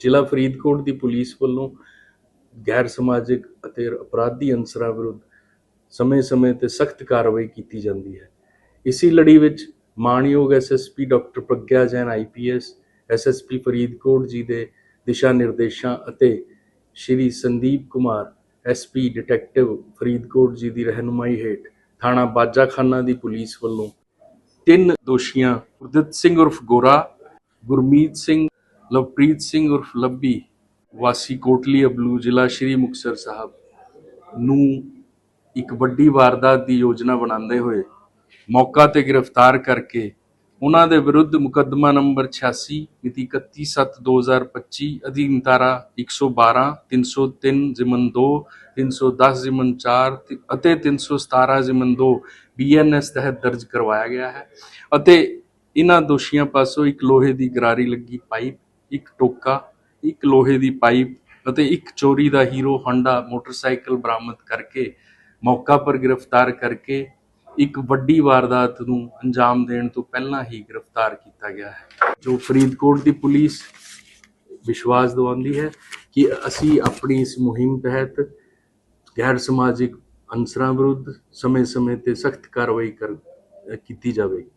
ਜ਼ਿਲ੍ਹਾ ਫਰੀਦਕੋਟ ਦੀ ਪੁਲਿਸ ਵੱਲੋਂ ਗੈਰ ਸਮਾਜਿਕ ਅਤੇ ਅਪਰਾਧੀ ਅਨਸਰਾਂ ਵਿਰੁੱਧ ਸਮੇਂ-ਸਮੇਂ ਤੇ ਸਖਤ ਕਾਰਵਾਈ ਕੀਤੀ ਜਾਂਦੀ ਹੈ। ਇਸੀ ਲੜੀ ਵਿੱਚ ਮਾਣਯੋਗ SSP doctor Pragya Jain IPS SSP Faridkot ji ਦੇ ਦਿਸ਼ਾ ਨਿਰਦੇਸ਼ਾਂ ਅਤੇ ਸ਼੍ਰੀ ਸੰਦੀਪ ਕੁਮਾਰ ਐਸਪੀ ਡਿਟੈਕਟਿਵ ਫਰੀਦਕੋਟ ਜੀ ਦੀ ਰਹਿਨੁਮਾਈ ਹੇਠ ਥਾਣਾ ਬਾਜਾਖਾਨਾ ਦੀ ਪੁਲਿਸ ਵੱਲੋਂ ਤਿੰਨ ਦੋਸ਼ੀਆਂ, ਗੁਰਦਿੱਤ ਸਿੰਘ ਉਰਫ ਗੋਰਾ, ਗੁਰਮੀਤ ਸਿੰਘ ਲਵਪ੍ਰੀਤ ਸਿੰਘ ਉਰਫ ਲੱਭੀ, ਵਾਸੀ ਕੋਟਲੀ ਅਬਲੂ ਜ਼ਿਲ੍ਹਾ ਸ਼੍ਰੀ ਮੁਕਤਸਰ ਸਾਹਿਬ ਨੂੰ ਇੱਕ ਵੱਡੀ ਵਾਰਦਾਤ ਦੀ ਯੋਜਨਾ ਬਣਾਉਂਦੇ ਹੋਏ ਮੌਕਾ ਤੇ ਗ੍ਰਿਫਤਾਰ ਕਰਕੇ ਉਹਨਾਂ ਦੇ ਵਿਰੁੱਧ ਮੁਕੱਦਮਾ ਨੰਬਰ 86 ਮਿਤੀ 31/7/2025 ਅਧੀਨ ਧਾਰਾ 112 303 ਜ਼ਿਮਨ 2 310 ਜ਼ਿਮਨ 4 ਤੇ- ਅਤੇ 317 ਜ਼ਿਮਨ 2 ਬੀਐਨਐਸ ਤਹਿਤ ਦਰਜ ਕਰਵਾਇਆ ਗਿਆ ਹੈ ਅਤੇ ਇਹਨਾਂ ਦੋਸ਼ੀਆਂ ਪਾਸੋਂ ਇੱਕ ਲੋਹੇ ਦੀ ਗਰਾਰੀ ਲੱਗੀ ਪਾਈਪ ਇੱਕ ਟੋਕਾ, ਇੱਕ ਲੋਹੇ ਦੀ ਪਾਈਪ ਅਤੇ ਇੱਕ ਚੋਰੀ ਦਾ ਹੀਰੋ ਹਾਂਡਾ ਮੋਟਰਸਾਈਕਲ ਬਰਾਮਦ ਕਰਕੇ ਮੌਕਾ ਪਰ ਗ੍ਰਿਫਤਾਰ ਕਰਕੇ ਇੱਕ ਵੱਡੀ ਵਾਰਦਾਤ ਨੂੰ ਅੰਜਾਮ ਦੇਣ ਤੋਂ ਪਹਿਲਾਂ ਹੀ ਗ੍ਰਿਫਤਾਰ ਕੀਤਾ ਗਿਆ ਹੈ। ਜੋ ਫਰੀਦਕੋਟ ਦੀ ਪੁਲਿਸ ਵਿਸ਼ਵਾਸ ਦਿਵਾਉਂਦੀ ਹੈ ਕਿ ਅਸੀਂ ਆਪਣੀ ਇਸ ਮੁਹਿੰਮ ਤਹਿਤ ਗੈਰ ਸਮਾਜਿਕ ਅਨਸਰਾਂ ਵਿਰੁੱਧ ਸਮੇਂ-ਸਮੇਂ ਤੇ ਸਖਤ ਕਾਰਵਾਈ ਕਰ ਕੀਤੀ ਜਾਵੇਗੀ।